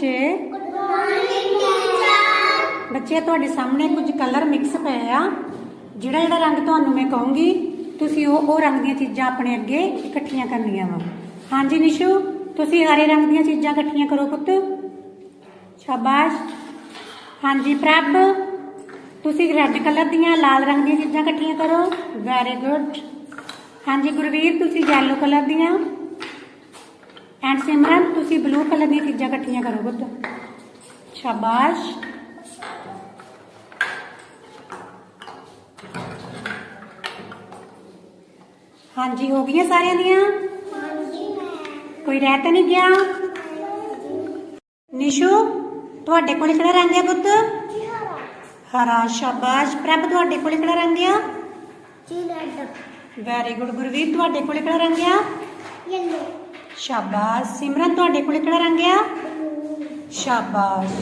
ਬੱਚੇ? ਬੱਚੇ ਤੁਹਾਡੇ ਸਾਹਮਣੇ ਕੁਝ ਕਲਰ ਮਿਕਸ ਪਏ ਆ। ਜਿਹੜਾ ਜਿਹੜਾ ਰੰਗ ਤੁਹਾਨੂੰ ਮੈਂ ਕਹੂੰਗੀ, ਤੁਸੀਂ ਉਹ ਉਹ ਰੰਗ ਦੀਆਂ ਚੀਜ਼ਾਂ ਆਪਣੇ ਅੱਗੇ ਇਕੱਠੀਆਂ ਕਰਨੀਆਂ ਵਾ। ਹਾਂਜੀ ਨਿਸ਼ੂ, ਤੁਸੀਂ ਹਰੇ ਰੰਗ ਦੀਆਂ ਚੀਜ਼ਾਂ ਇਕੱਠੀਆਂ ਕਰੋ ਪੁੱਤ। ਸ਼ਾਬਾਸ਼। ਹਾਂਜੀ, ਪ੍ਰਭ, ਤੁਸੀਂ ਰੈੱਡ ਕਲਰ ਦੀਆਂ, ਲਾਲ ਰੰਗ ਦੀਆਂ ਚੀਜ਼ਾਂ ਇਕੱਠੀਆਂ ਕਰੋ। ਵੈਰੀ ਗੁੱਡ ਹਾਂਜੀ, ਗੁਰਵੀਰ, ਤੁਸੀਂ ਯੈਲੋ ਕਲਰ ਦੀਆਂ। ਐਂਡ ਸਿਮਰਨ ਤੁਸੀਂ ਬਲੂ ਕਲਰ ਦੀਆਂ ਚੀਜ਼ਾਂ ਇਕੱਠੀਆਂ ਕਰੋ ਪੁੱਤ। ਸ਼ਾਬਾਸ਼। ਹਾਂਜੀ ਹੋ ਗਈਆਂ ਸਾਰਿਆਂ ਦੀਆਂ? ਕੋਈ ਰਹਿ ਤਾਂ ਨਹੀਂ ਗਿਆ? ਨਿਸ਼ੂ ਤੁਹਾਡੇ ਕੋਲ ਕਿਹੜਾ ਰੰਗ ਹੈ ਪੁੱਤ? ਹਰਾ। ਸ਼ਾਬਾਸ਼। ਪ੍ਰਭ ਤੁਹਾਡੇ ਕੋਲ ਕਿਹੜਾ ਰੰਗ ਆ? ਵੈਰੀ ਗੁੱਡ ਗੁਰਵੀਰ ਤੁਹਾਡੇ ਕੋਲ ਕਿਹੜਾ ਰੰਗ ਆ? ਸ਼ਾਬਾਸ਼। ਸਿਮਰਨ ਤੁਹਾਡੇ ਕੋਲ ਕਿਹੜਾ ਰੰਗ ਆ? ਸ਼ਾਬਾਸ਼।